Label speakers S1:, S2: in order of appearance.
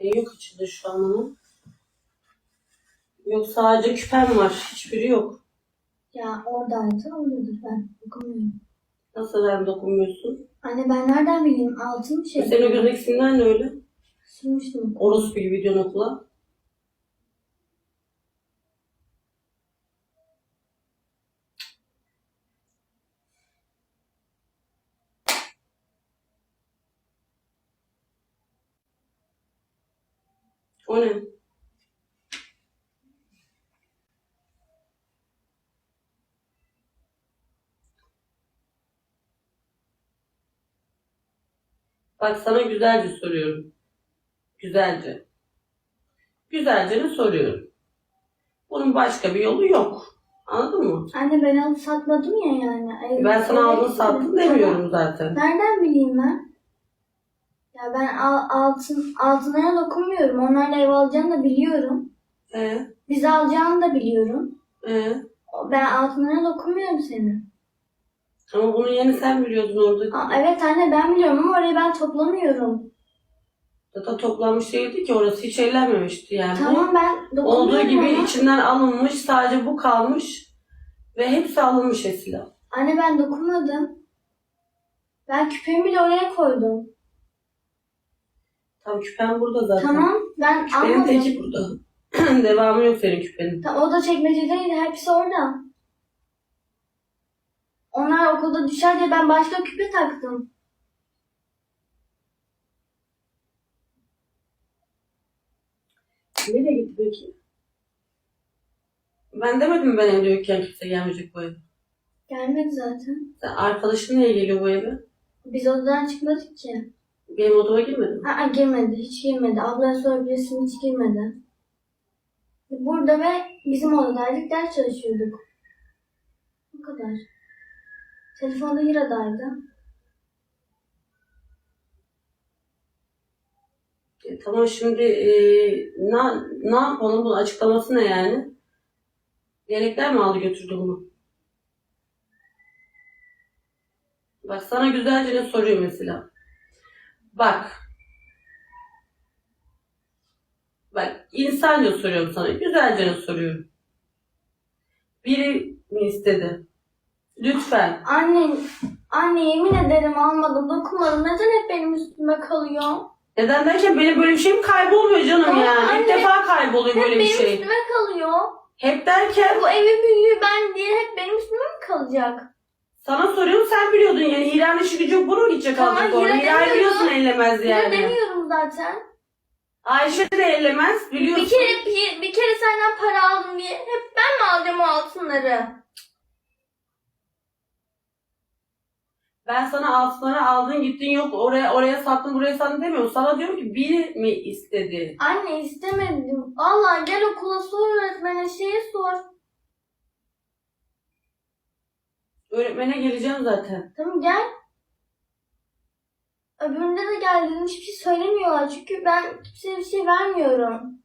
S1: E, yok içinde şu an onun. Yok sadece küpem var. Hiçbiri yok.
S2: Ya oradaydı oradadır ben okumuyorum.
S1: Nasıl ben dokunmuyorsun?
S2: Anne ben nereden bileyim altın şey.
S1: Senin o gözdeki simler ne öyle?
S2: Sürmüştüm.
S1: Orospu gibi gidiyorsun okula. O ne? Bak sana güzelce soruyorum. Güzelce. Güzelce ne soruyorum. Bunun başka bir yolu yok. Anladın mı?
S2: Anne ben alıp satmadım ya yani. Ay,
S1: Ben sana aldın sattın demiyorum zaten.
S2: Nereden bileyim ben? Ya ben al, altın altınlara dokunmuyorum. Onlarla ev alacağını da biliyorum.
S1: Ee,
S2: Biz alacağını da biliyorum.
S1: ee.
S2: Ben altınlara dokunmuyorum senin.
S1: Ama bunun yeni sen biliyordun orada.
S2: Aa, evet anne ben biliyorum ama orayı ben toplamıyorum.
S1: Zaten toplanmış değildi ki orası hiç eğlenmemişti yani. Bu
S2: Tamam ben dokunmuyorum
S1: Olduğu gibi
S2: ama.
S1: içinden alınmış sadece bu kalmış ve hepsi alınmış Esila.
S2: Anne ben dokunmadım. Ben küpemi bile oraya koydum.
S1: Tam küpen burada zaten.
S2: Tamam ben
S1: Küpenin
S2: almadım.
S1: teki burada. Devamı yok senin küpenin.
S2: Ta- O da çekmecedeydi. Hepsi orada. Onlar okulda düşer diye ben başka küpe taktım.
S1: Nereye gitti peki? Ben demedim mi ben evde yokken kimse gelmeyecek bu eve.
S2: Gelmedi zaten.
S1: Sen arkadaşın niye geliyor bu eve?
S2: Biz odadan çıkmadık ki.
S1: Benim odama girmedin?
S2: Aa, girmedi. Hiç girmedi. Ablaya sorabilirsin hiç girmedi. Burada ve bizim odadaydık. Ders çalışıyorduk. Bu kadar. Telefonda Hira'daydı.
S1: E, tamam şimdi e, ne, ne yapalım? Bunun açıklaması ne yani? Diyalekler mi aldı götürdü bunu? Bak sana güzelce ne soruyor mesela. Bak. Bak insanca soruyorum sana. Güzelce soruyorum. Biri mi istedi? Lütfen.
S2: Anne, anne yemin ederim almadım, dokunmadım. Neden hep benim üstüme kalıyor?
S1: Neden derken benim böyle bir şeyim kaybolmuyor canım
S2: Ama
S1: yani.
S2: anne,
S1: İlk defa kayboluyor
S2: Hep
S1: böyle bir
S2: benim
S1: şey.
S2: üstüme kalıyor.
S1: Hep derken
S2: Bu evin büyüğü ben diye hep benim üstüme mi kalacak?
S1: Sana soruyorum sen biliyordun yani Hira'nın işi gücü yok bunu mu gidecek
S2: Tamam,
S1: alacak orada? Biliyorsun ellemez
S2: Ya
S1: yani.
S2: demiyorum zaten.
S1: Ayşe de ellemez biliyorsun.
S2: Bir kere bir, bir kere senden para aldım diye hep ben mi alacağım o altınları?
S1: Ben sana altınları aldın gittin yok oraya oraya sattın buraya sattın demiyorum. Sana diyorum ki biri mi istedi?
S2: Anne istemedim. Vallahi gel okula sor öğretmene şeye sor.
S1: Öğretmene geleceğim zaten.
S2: Tamam gel. Öbüründe de gel dedim hiçbir şey söylemiyorlar çünkü ben kimseye bir şey vermiyorum.